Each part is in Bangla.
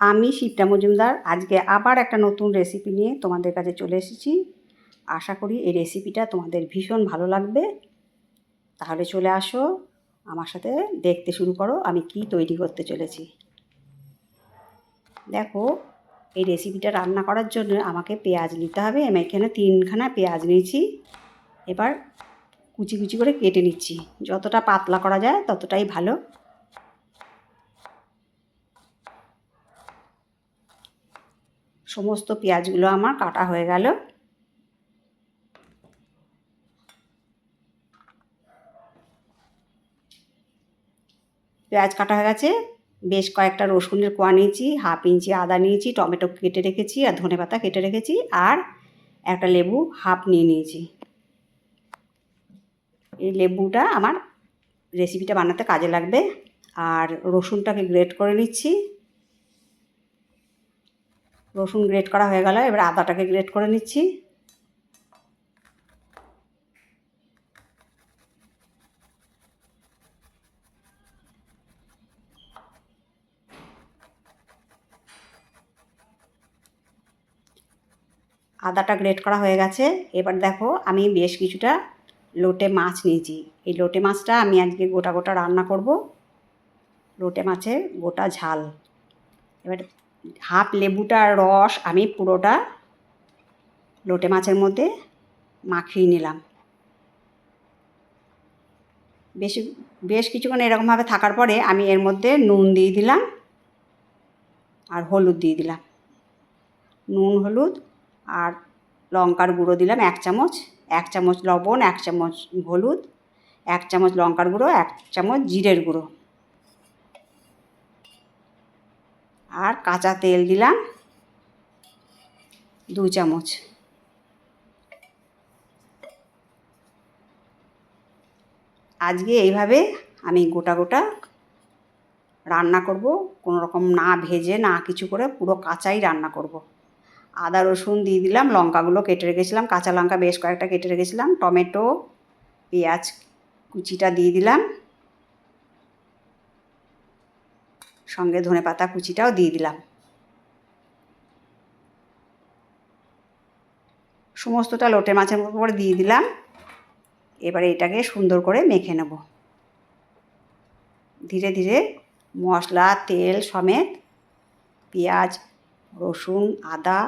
আমি শিবটা মজুমদার। আজকে আবার একটা নতুন রেসিপি নিয়ে তোমাদের কাছে চলে এসেছি। আশা করি এই রেসিপিটা তোমাদের ভীষণ ভালো লাগবে। তাহলে চলে আসো, আমার সাথে দেখতে শুরু করো, আমি কি তৈরি করতে চলেছি। দেখো, এই রেসিপিটা রান্না করার জন্য আমাকে পেঁয়াজ নিতে হবে। আমি এখানে তিনখানা পেঁয়াজ নিয়েছি। এবার কুচি কুচি করে কেটে নিচ্ছি। যতটা পাতলা করা যায় ততটাই ভালো। সমস্ত পেঁয়াজগুলো আমার কাটা হয়ে গেল। পেঁয়াজ কাটা হয়ে গেছে। বেশ কয়েকটা রসুনের কোয়া নিয়েছি, হাফ ইঞ্চি আদা নিয়েছি, টমেটো কেটে রেখেছি আর ধনে পাতা কেটে রেখেছি আর একটা লেবু হাফ নিয়ে নিয়েছি। এই লেবুটা আমার রেসিপিটা বানাতে কাজে লাগবে। আর রসুনটাকে গ্রেট করে নিচ্ছি। রসুন গ্রেট করা হয়ে গেল, এবার আদাটাকে গ্রেট করে নিচ্ছি। আদাটা গ্রেট করা হয়ে গেছে, এবার দেখো আমি বেশ কিছুটা লোটে মাছ নিয়েছি। এই লোটে মাছটা আমি আজকে গোটা গোটা রান্না করব। লোটে মাছের গোটা ঝাল। এবার হাফ লেবুটার রস আমি পুরোটা লোটে মাছের মধ্যে মাখিয়ে নিলাম। বেশি, বেশ কিছুক্ষণ এরকমভাবে থাকার পরে আমি এর মধ্যে নুন দিয়ে দিলাম আর হলুদ দিয়ে দিলাম। নুন, হলুদ আর লঙ্কার গুঁড়ো দিলাম এক চামচ এক চামচ লবণ, এক চামচ হলুদ, এক চামচ লঙ্কার গুঁড়ো, এক চামচ জিরের গুঁড়ো। আর কাঁচা তেল দিলাম দু চামচ আজকে এইভাবে আমি গোটা গোটা রান্না করব, কোনো রকম না ভেজে না কিছু করে পুরো কাঁচাই রান্না করব। আদা, রসুন দিয়ে দিলাম, লঙ্কাগুলো কেটে রেখেছিলাম, কাঁচা লঙ্কা বেশ কয়েকটা কেটে রেখেছিলাম, টমেটো, পেঁয়াজ কুচিটা দিয়ে দিলাম সঙ্গে ধনে পাতা কুচিটাও দিয়ে দিলাম। সমস্তটা লোটে মাছের মতো করে দিয়ে দিলাম। এবারে এটাকে সুন্দর করে মেখে নেব। ধীরে ধীরে মশলা, তেল সমেত পেঁয়াজ, রসুন, আদা,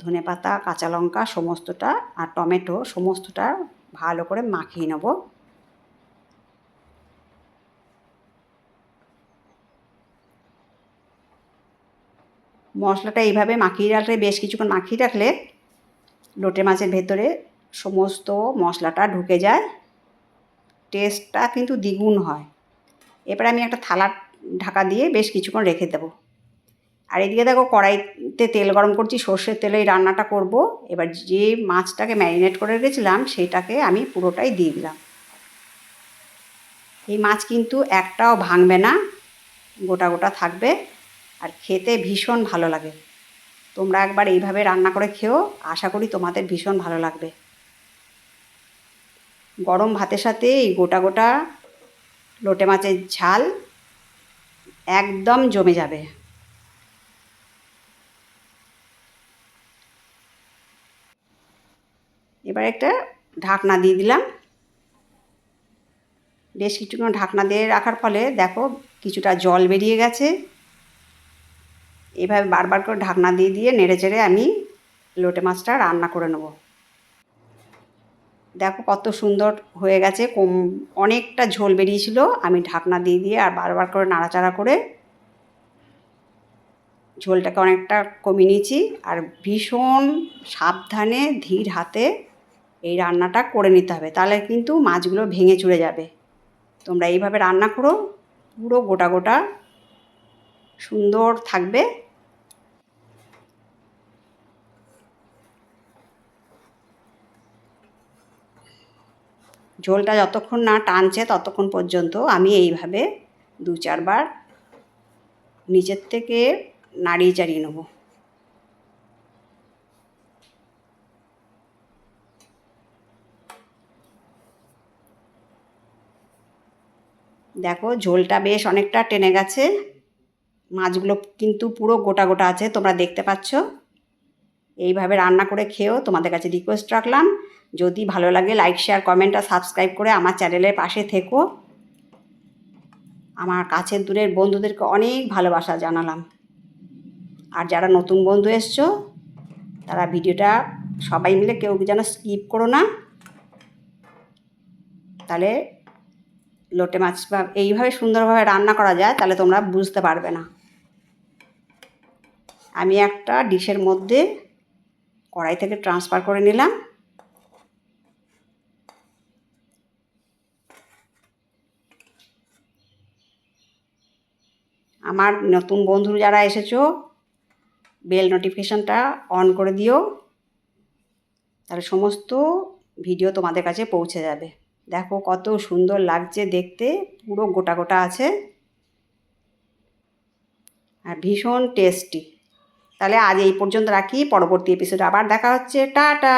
ধনে পাতা, কাঁচা লঙ্কা, সমস্তটা আর টমেটো, সমস্তটা ভালো করে মাখিয়ে নেব। মশলাটা এইভাবে মাখিয়ে রাখলে, বেশ কিছুক্ষণ মাখিয়ে রাখলে লোটে মাছের ভেতরে সমস্ত মশলাটা ঢুকে যায়। টেস্টটা কিন্তু দ্বিগুণ হয়। এরপরে আমি একটা থালা ঢাকা দিয়ে বেশ কিছুক্ষণ রেখে দেবো। আর এদিকে দেখো কড়াইতে তেল গরম করছি, সর্ষের তেলে এই রান্নাটা করব। এবার যে মাছটাকে ম্যারিনেট করে রেখেছিলাম, সেটাকে আমি পুরোটাই দিয়ে দিলাম। এই মাছ কিন্তু একটাও ভাঙবে না, গোটা গোটা থাকবে। আর খেতে ভীষণ ভালো লাগে। তোমরা একবার এইভাবে রান্না করে খেও, আশা করি তোমাদের ভীষণ ভালো লাগবে। গরম ভাতের সাথে এই গোটা গোটা লোটে মাছের ঝাল একদম জমে যাবে। এবার একটা ঢাকনা দিয়ে দিলাম। বেশ কিছুক্ষণ ঢাকনা দিয়ে রাখার ফলে দেখো কিছুটা জল বেরিয়ে গেছে। এভাবে বারবার করে ঢাকনা দিয়ে দিয়ে নেড়ে চেড়ে আমি লোটে মাছটা রান্না করে নেব। দেখো কত সুন্দর হয়ে গেছে, কম অনেকটা ঝোল বেরিয়েছিল, আমি ঢাকনা দিয়ে দিয়ে আর বারবার করে নাড়াচাড়া করে ঝোলটাকে অনেকটা কমিয়ে নিয়েছি আর ভীষণ সাবধানে ধীর হাতে এই রান্নাটা করে নিতে হবে, তাহলে কিন্তু মাছগুলো ভেঙে চুড়ে যাবে। তোমরা এইভাবে রান্না করো, পুরো গোটা গোটা সুন্দর থাকবে। ঝোলটা যতক্ষণ না টানছে ততক্ষণ পর্যন্ত আমি এইভাবে দু চারবার নিচের থেকে নাড়িয়ে চাড়িয়ে নেব। দেখো ঝোলটা বেশ অনেকটা টেনে গেছে। মাছগুলো কিন্তু পুরো গোটা গোটা আছে, তোমরা দেখতে পাচ্ছ। এইভাবে রান্না করে খেয়েও তোমাদের কাছে রিকোয়েস্ট রাখলাম। যদি ভালো লাগে লাইক শেয়ার কমেন্ট আর সাবস্ক্রাইব করে আমার চ্যানেলের পাশে থেকো। আমার কাছের দূরের বন্ধুদেরকে অনেক ভালোবাসা জানালাম। আর যারা নতুন বন্ধু এসছো, তারা ভিডিওটা সবাই মিলে কেউ যেন স্কিপ করো না। তাহলে লোটে মাছ এইভাবে সুন্দরভাবে রান্না করা যায়, তাহলে তোমরা বুঝতে পারবে না। আমি একটা ডিশের মধ্যে কড়াই থেকে ট্রান্সফার করে নিলাম। আমার নতুন বন্ধু যারা এসেছ বেল নোটিফিকেশানটা অন করে দিও। তাহলে সমস্ত ভিডিও তোমাদের কাছে পৌঁছে যাবে। দেখো কত সুন্দর লাগছে দেখতে, পুরো গোটা গোটা আছে। আর ভীষণ টেস্টি তাহলে আজ এই পর্যন্ত রাখি, পরবর্তী এপিসোডে আবার দেখা হচ্ছে। টাটা!